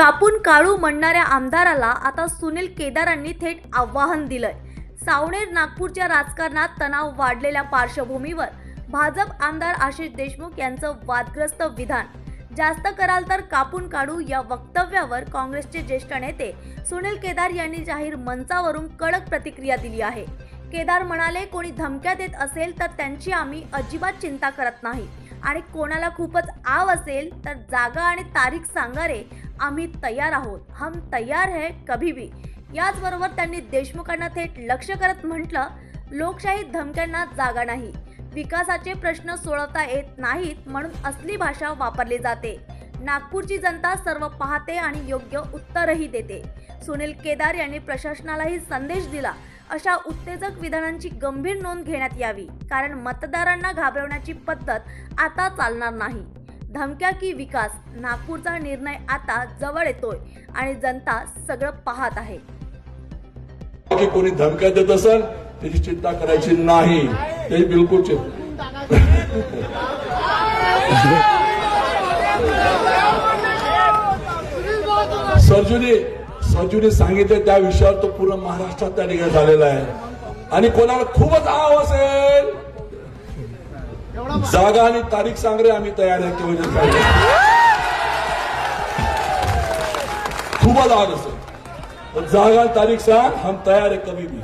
कापून काळू म्हणणाऱ्या आमदाराला आता सुनील केदारांनी थेट आव्हान दिलंय. सावनेर नागपूरच्या राजकारणात तणाव वाढलेल्या पार्श्वभूमीवर भाजप आमदार आशिष देशमुख यांचं वादग्रस्त विधान. जास्त कराल तर कापून काढू या वक्तव्यावर काँग्रेसचे ज्येष्ठ नेते सुनील केदार यांनी जाहीर मंचावरून कडक प्रतिक्रिया दिली आहे. केदार म्हणाले कोणी धमक्या देत असेल तर त्यांची आम्ही अजिबात चिंता करत नाही. आणि कोणाला खूपच आव असेल तर जागा आणि तारीख सांगा रे आम्ही तयार आहोत. हम तयार है कभी भी. याचबरोबर त्यांनी देशमुखांना थेट लक्ष करत म्हटलं लोकशाही धमक्यांना जागा नाही. विकासाचे प्रश्न सोडवता येत नाहीत म्हणून असली भाषा वापरली जाते. नागपूरची जनता सर्व पाहते आणि योग्य उत्तरही देते. सुनील केदार यांनी प्रशासनालाही संदेश दिला. अशा उत्तेजक विधानांची गंभीर नोंद घेण्यात यावी. कारण मतदारांना घाबरवण्याची पद्धत आता चालणार नाही. धमक्या की विकास? नागपूरचा निर्णय आता जवळ येतोय आणि जनता सगळं पाहत आहे. की कोणी धमक्या देत असेल त्याची चिंता करायची नाही. ते बिलकुल चिंता सर्जुनी सरजूने सांगितले त्या विषयावर तो पूर्ण महाराष्ट्रात त्या ठिकाणी झालेला आहे. आणि कोणाला खूपच आव असेल? जागा आणि तारीख सांग रे आम्ही तयार आहे किंवा खूपच आव असेल. जागा आणि तारीख सांग हम तयार आहे कमी भी.